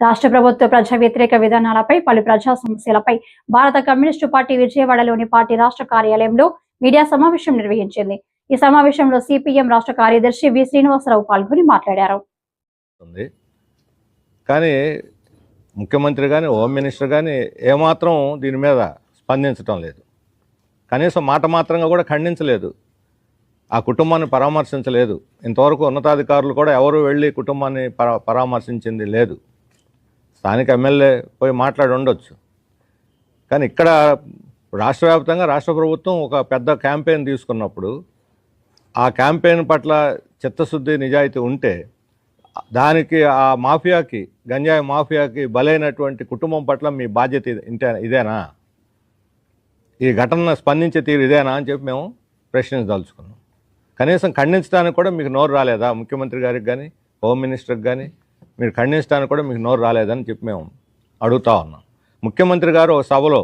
రాష్ట్ర ప్రభుత్వ ప్రజా వ్యతిరేక విధానాలపై పలు ప్రజా సమస్యలపై భారత కమ్యూనిస్టు పార్టీ విజయవాడలోని పార్టీ రాష్ట్ర కార్యాలయంలో మీడియా సమావేశం నిర్వహించింది. ఈ సమావేశంలో సిపిఎం రాష్ట్ర కార్యదర్శి వి శ్రీనివాసరావు పాల్గొని మాట్లాడారు. కానీ ముఖ్యమంత్రి కానీ హోమ్ మినిస్టర్ కానీ ఏమాత్రం దీని మీద స్పందించటం లేదు. కనీసం మాట మాత్రంగా కూడా ఖండించలేదు. ఆ కుటుంబాన్ని పరామర్శించలేదు. ఇంతవరకు ఉన్నతాధికారులు కూడా ఎవరు వెళ్ళి కుటుంబాన్ని పరా పరామర్శించింది లేదు. స్థానిక ఎమ్మెల్యే పోయి మాట్లాడి ఉండొచ్చు. కానీ ఇక్కడ రాష్ట్ర వ్యాప్తంగా రాష్ట్ర ప్రభుత్వం ఒక పెద్ద క్యాంపెయిన్ తీసుకున్నప్పుడు ఆ క్యాంపెయిన్ పట్ల చిత్తశుద్ధి నిజాయితీ ఉంటే దానికి ఆ మాఫియాకి గంజాయి మాఫియాకి బలైనటువంటి కుటుంబం పట్ల మీ బాధ్యత ఇంటే ఇదేనా? ఈ ఘటన స్పందించే తీరు ఇదేనా అని చెప్పి మేము ప్రశ్నించదలుచుకున్నాం. కనీసం ఖండించడానికి కూడా మీకు నోరు రాలేదా? ముఖ్యమంత్రి గారికి కానీ హోమ్ మినిస్టర్కి కానీ మీరు ఖండించడానికి కూడా మీకు నోరు రాలేదని చెప్పి మేము అడుగుతా ఉన్నాం. ముఖ్యమంత్రి గారు ఒక సభలో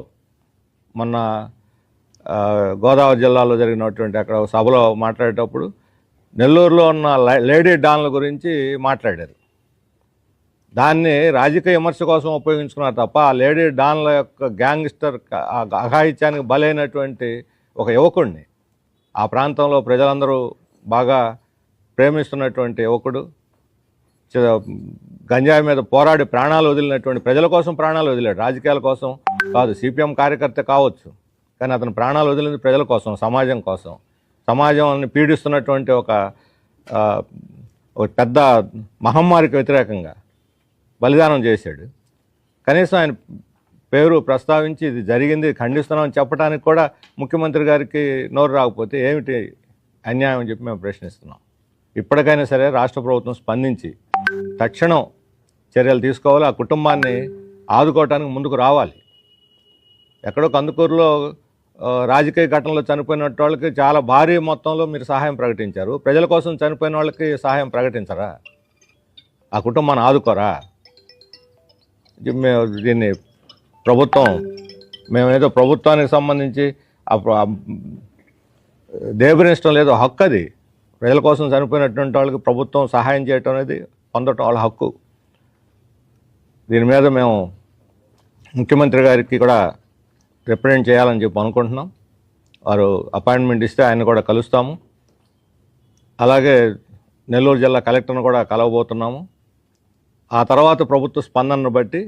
మొన్న గోదావరి జిల్లాలో జరిగినటువంటి అక్కడ ఒక సభలో మాట్లాడేటప్పుడు నెల్లూరులో ఉన్న లేడీ డాన్ల గురించి మాట్లాడారు. దాన్ని రాజకీయ విమర్శ కోసం ఉపయోగించుకున్నారు తప్ప ఆ లేడీ డాన్ల యొక్క గ్యాంగ్స్టర్ అఘాయిత్యానికి బలైనటువంటి ఒక యువకుడిని ఆ ప్రాంతంలో ప్రజలందరూ బాగా ప్రేమిస్తున్నటువంటి యువకుడు గంజాయి మీద పోరాడి ప్రాణాలు వదిలినటువంటి ప్రజల కోసం ప్రాణాలు వదిలాడు. రాజకీయాల కోసం కాదు సిపిఎం కార్యకర్త కావచ్చు. కానీ అతను ప్రాణాలు వదిలింది ప్రజల కోసం సమాజం కోసం. సమాజాన్ని పీడిస్తున్నటువంటి ఒక ఒక పెద్ద మహమ్మారికి వ్యతిరేకంగా బలిదానం చేశాడు. కనీసం ఆయన పేరు ప్రస్తావించి ఇది జరిగింది ఖండిస్తున్నామని చెప్పడానికి కూడా ముఖ్యమంత్రి గారికి నోరు రాకపోతే ఏమిటి అన్యాయం అని చెప్పి మేము ప్రశ్నిస్తున్నాం. ఇప్పటికైనా సరే రాష్ట్ర ప్రభుత్వం స్పందించి తక్షణం చర్యలు తీసుకోవాలి. ఆ కుటుంబాన్ని ఆదుకోవటానికి ముందుకు రావాలి. ఎక్కడో కందుకూరులో రాజకీయ ఘటనలో చనిపోయిన వాళ్ళకి చాలా భారీ మొత్తంలో మీరు సహాయం ప్రకటించారు. ప్రజల కోసం చనిపోయిన వాళ్ళకి సహాయం ప్రకటించరా? ఆ కుటుంబాన్ని ఆదుకోరా? దీన్ని ప్రభుత్వం మేమేదో ప్రభుత్వానికి సంబంధించి ఆ లేదో. హక్కు అది. ప్రజల కోసం చనిపోయినటువంటి వాళ్ళకి ప్రభుత్వం సహాయం చేయటం అనేది పొందటం వాళ్ళ హక్కు. దీని మీద మేము ముఖ్యమంత్రి గారికి కూడా రిప్రజెంట్ చేయాలని చెప్పి అనుకుంటున్నాం. వారు అపాయింట్మెంట్ ఇస్తే ఆయన కూడా కలుస్తాము. అలాగే నెల్లూరు జిల్లా కలెక్టర్ను కూడా కలవబోతున్నాము. ఆ తర్వాత ప్రభుత్వ స్పందనను బట్టి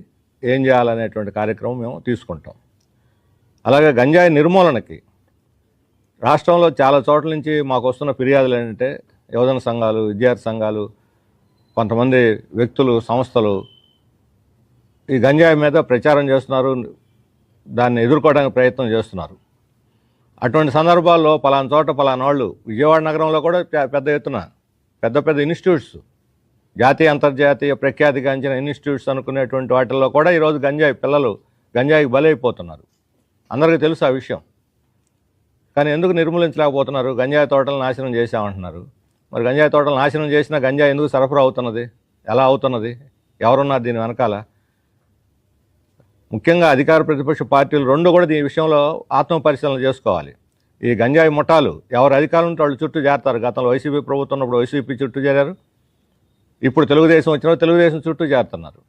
ఏం చేయాలనేటువంటి కార్యక్రమం మేము తీసుకుంటాం. అలాగే గంజాయి నిర్మూలనకి రాష్ట్రంలో చాలా చోట్ల నుంచి మాకు వస్తున్న ఫిర్యాదులు ఏంటంటే యువజన సంఘాలు విద్యార్థి సంఘాలు కొంతమంది వ్యక్తులు సంస్థలు ఈ గంజాయి మీద ప్రచారం చేస్తున్నారు దాన్ని ఎదుర్కోవడానికి ప్రయత్నం చేస్తున్నారు. అటువంటి సందర్భాల్లో పలానా చోట పలానా వాళ్ళు విజయవాడ నగరంలో కూడా పెద్ద ఎత్తున పెద్ద పెద్ద ఇన్స్టిట్యూట్స్ జాతీయ అంతర్జాతీయ ప్రఖ్యాతిగాంచిన ఇన్స్టిట్యూట్స్ అనుకునేటువంటి వాటిల్లో కూడా ఈరోజు గంజాయి పిల్లలు గంజాయికి బలైపోతున్నారు. అందరికీ తెలుసు ఆ విషయం. కానీ ఎందుకు నిర్మూలించలేకపోతున్నారు? గంజాయి తోటలు నాశనం చేశామంటున్నారు. మరి గంజాయి తోటలు నాశనం చేసినా గంజాయి ఎందుకు సరఫరా అవుతున్నది? ఎలా అవుతున్నది? ఎవరున్నారు దీని వెనకాల? ముఖ్యంగా అధికార ప్రతిపక్ష పార్టీలు రెండు కూడా దీని విషయంలో ఆత్మ పరిశీలన చేసుకోవాలి. ఈ గంజాయి ముఠాలు ఎవరు అధికారం ఉంటే వాళ్ళు చుట్టూ చేరతారు గతంలో వైసీపీ ప్రభుత్వం ఉన్నప్పుడు వైసీపీ చుట్టూ చేరారు ఇప్పుడు తెలుగుదేశం వచ్చినప్పుడు తెలుగుదేశం చుట్టూ చేరుతున్నారు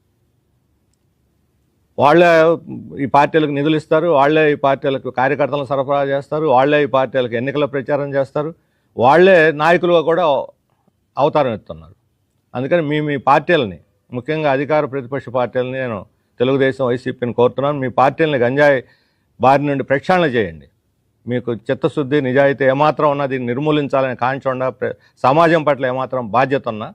వాళ్ళే ఈ పార్టీలకు నిధులు ఇస్తారు. వాళ్ళే ఈ పార్టీలకు కార్యకర్తలను సరఫరా చేస్తారు. వాళ్ళే ఈ పార్టీలకు ఎన్నికల ప్రచారం చేస్తారు. వాళ్ళే నాయకులుగా కూడా అవతారం ఎత్తున్నారు. అందుకని మీ మీ పార్టీలని ముఖ్యంగా అధికార ప్రతిపక్ష పార్టీలని నేను తెలుగుదేశం వైసీపీని కోరుతున్నాను. మీ పార్టీలని గంజాయి బారి నుండి ప్రక్షాళన చేయండి. మీకు చిత్తశుద్ధి నిజాయితీ ఏమాత్రం ఉన్నా దీన్ని నిర్మూలించాలని కాంక్ష సమాజం పట్ల ఏమాత్రం బాధ్యత ఉన్నా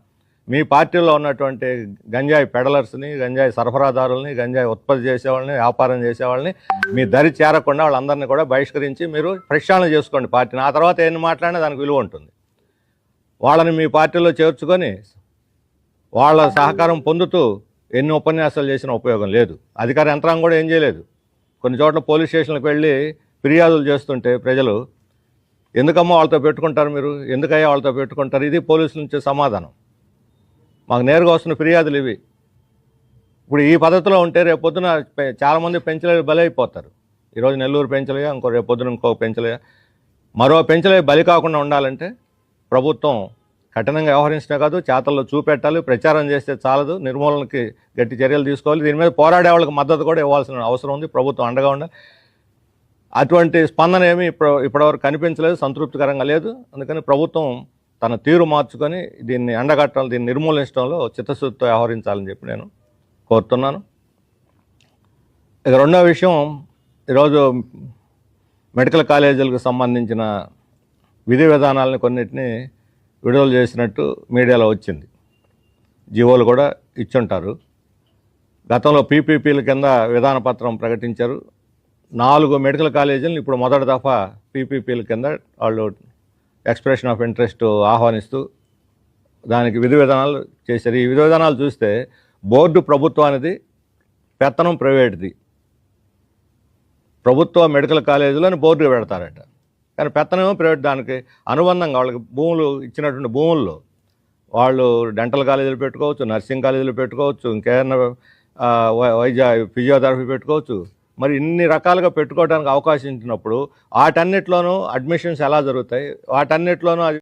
మీ పార్టీలో ఉన్నటువంటి గంజాయి పెడలర్స్ని గంజాయి సరఫరాదారుల్ని గంజాయి ఉత్పత్తి చేసేవాళ్ళని వ్యాపారం చేసేవాళ్ళని మీ దరి చేరకుండా వాళ్ళందరినీ కూడా బహిష్కరించి మీరు ప్రక్షాళన చేసుకోండి పార్టీని. ఆ తర్వాత ఎన్ని మాట్లాడినా దానికి విలువ ఉంటుంది. వాళ్ళని మీ పార్టీలో చేర్చుకొని వాళ్ళ సహకారం పొందుతూ ఎన్ని ఉపన్యాసాలు చేసిన ఉపయోగం లేదు. అధికార యంత్రాంగం కూడా ఏం చేయలేదు. కొన్ని చోట్ల పోలీస్ స్టేషన్లకు వెళ్ళి ఫిర్యాదులు చేస్తుంటే ప్రజలు ఎందుకమ్మా వాళ్ళతో పెట్టుకుంటారు మీరు? ఎందుకయ్యా వాళ్ళతో పెట్టుకుంటారు? ఇది పోలీసుల నుంచి సమాధానం. మాకు నేరుగా వస్తున్న ఫిర్యాదులు ఇవి. ఇప్పుడు ఈ పద్ధతిలో ఉంటే రేపు పొద్దున పె- చాలామంది పెంచలే బలైపోతారు ఈరోజు నెల్లూరు పెంచలేగా ఇంకో రేపు పొద్దున ఇంకో పెంచలేగా మరో పెంచలే బలి కాకుండా ఉండాలంటే ప్రభుత్వం కఠినంగా వ్యవహరించడమే కాదు చేతల్లో చూపెట్టాలి ప్రచారం చేస్తే చాలదు నిర్మూలనకి గట్టి చర్యలు తీసుకోవాలి. దీని మీద పోరాడే వాళ్ళకి మద్దతు కూడా ఇవ్వాల్సిన అవసరం ఉంది ప్రభుత్వం అండగా ఉండాలి అటువంటి స్పందన ఏమీ ఇప్పుడు ఇప్పటివరకు కనిపించలేదు సంతృప్తికరంగా లేదు. అందుకని ప్రభుత్వం తన తీరు మార్చుకొని దీన్ని ఎండగట్టాలి దీన్ని నిర్మూలించడంలో చిత్తశుద్ధితో వ్యవహరించాలని చెప్పి నేను కోరుతున్నాను. ఇక రెండో విషయం ఈరోజు మెడికల్ కాలేజీలకు సంబంధించిన విధి విధానాలను కొన్నిటిని విడుదల చేసినట్టు మీడియాలో వచ్చింది. జీవోలు కూడా ఇచ్చుంటారు. గతంలో పీపీపీల కింద విధాన పత్రం ప్రకటించారు. నాలుగు మెడికల్ కాలేజీలను ఇప్పుడు మొదటి దఫా పీపీపీల కింద వాళ్ళు ఎక్స్ప్రెషన్ ఆఫ్ ఇంట్రెస్ట్ ఆహ్వానిస్తూ దానికి విధి విధానాలు చేశారు. ఈ విధి విధానాలు చూస్తే బోర్డు ప్రభుత్వానిది పెత్తనం ప్రైవేట్ది. ప్రభుత్వ మెడికల్ కాలేజీలోని బోర్డు పెడతారట. కానీ పెత్తనం ప్రైవేట్ దానికి అనుబంధంగా వాళ్ళకి భూములు ఇచ్చినటువంటి భూముల్లో వాళ్ళు డెంటల్ కాలేజీలు పెట్టుకోవచ్చు నర్సింగ్ కాలేజీలు పెట్టుకోవచ్చు ఇంకేదైనా వైద్య ఫిజియోథెరపీ పెట్టుకోవచ్చు మరి ఇన్ని రకాలుగా పెట్టుకోవడానికి అవకాశం ఇచ్చినప్పుడు వాటన్నిటిలోనూ అడ్మిషన్స్ ఎలా జరుగుతాయి? వాటన్నిటిలోనూ